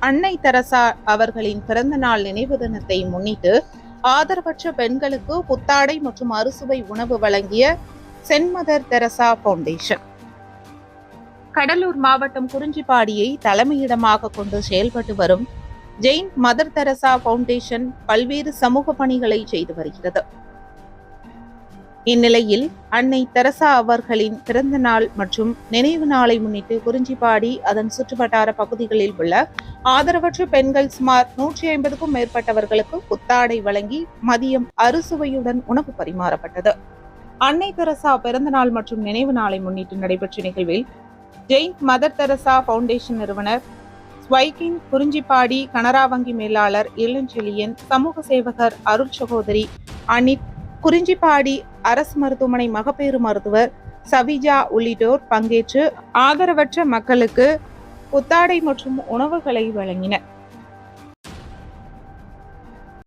அன்னை தெரசா அவர்களின் பிறந்த நாள் நினைவு தினத்தை முன்னிட்டு ஆதரவற்ற பெண்களுக்கு புத்தாடை மற்றும் அறுசுவை உணவு வழங்கிய சென்மதர் தெரசா ஃபவுண்டேஷன். கடலூர் மாவட்டம் குறிஞ்சிப்பாடியை தலைமையிடமாக கொண்டு செயல்பட்டு வரும் ஜெயின் மதர் தெரசா ஃபவுண்டேஷன் பல்வேறு சமூக பணிகளை செய்து வருகிறது. இந்நிலையில் அன்னை தெரசா அவர்களின் பிறந்த நாள் மற்றும் நினைவு நாளை முன்னிட்டு குறிஞ்சிப்பாடி அதன் சுற்றுவட்டார பகுதிகளில் உள்ள ஆதரவற்ற பெண்கள் சுமார் நூற்றி ஐம்பதுக்கும் மேற்பட்டவர்களுக்கு புத்தாடை வழங்கி மதியம் அறுசுவையுடன் உணவு பரிமாறப்பட்டது. அன்னை தெரசா பிறந்த நாள் மற்றும் நினைவு நாளை முன்னிட்டு நடைபெற்ற நிகழ்வில் ஜெயின் மதர் தெரசா ஃபவுண்டேஷன் நிறுவனர் ஸ்வைகின் குறிஞ்சிப்பாடி கனரா வங்கி மேலாளர் இளஞ்செழியன் சமூக சேவகர் அருள் சகோதரி அனித் குறிஞ்சிப்பாடி அரசு மருத்துவமனை மகப்பேறு மருத்துவர் சவிஜா உள்ளிட்டோர் பங்கேற்று ஆதரவற்ற மக்களுக்கு புத்தாடை மற்றும் உணவுகளை வழங்கினர்.